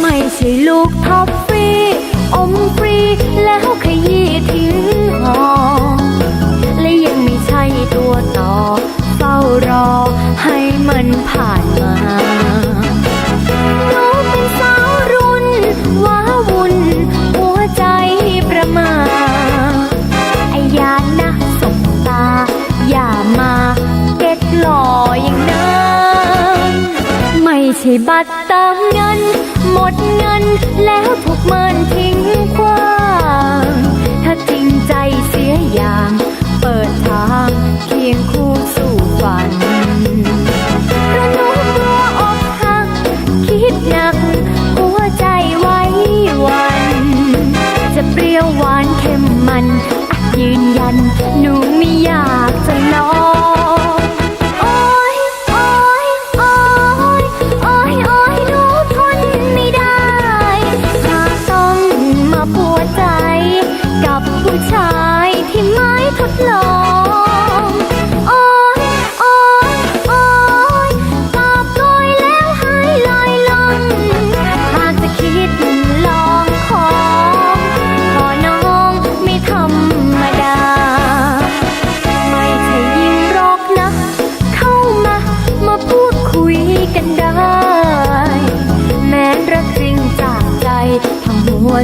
ไม่ใช่ลูกท็อปฟรีอมฟรีแล้วข ใช่บัตรเติมเงิน หมดเงินแล้วถูกเมินทิ้งกว้างถ้าจริงใจเสียอย่าง เปิดทางเคียงคู่สู่ฝันเพราะหนูกลัวอกหัก คิดหนักหัวใจไว้วัน จะเปรี้ยวหวานเค็มมันอะยืนยันหนูไม่อยากจะลอง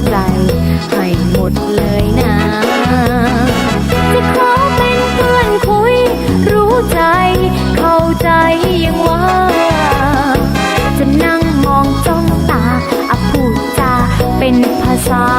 ใจ ให้หมดเลยนะจะขอเป็นเพื่อนคุย รู้ใจ เข้าใจยังว่า จะนั่งมองจ้องตาอะพูดจาเป็นภาษา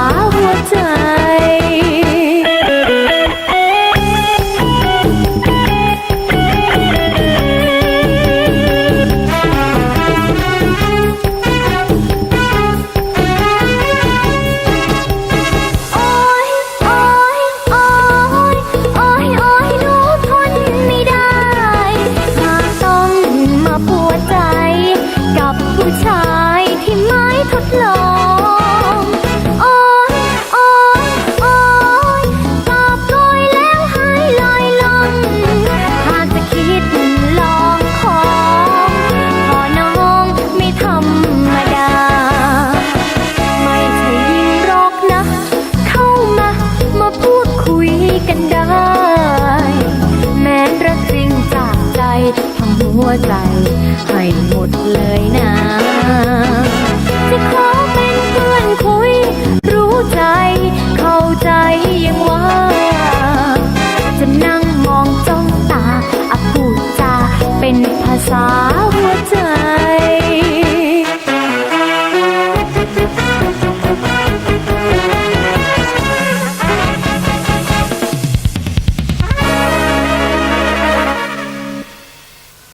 กันได้ แม้รักจริงจากใจทำหัวใจ ให้หมดเลยนะ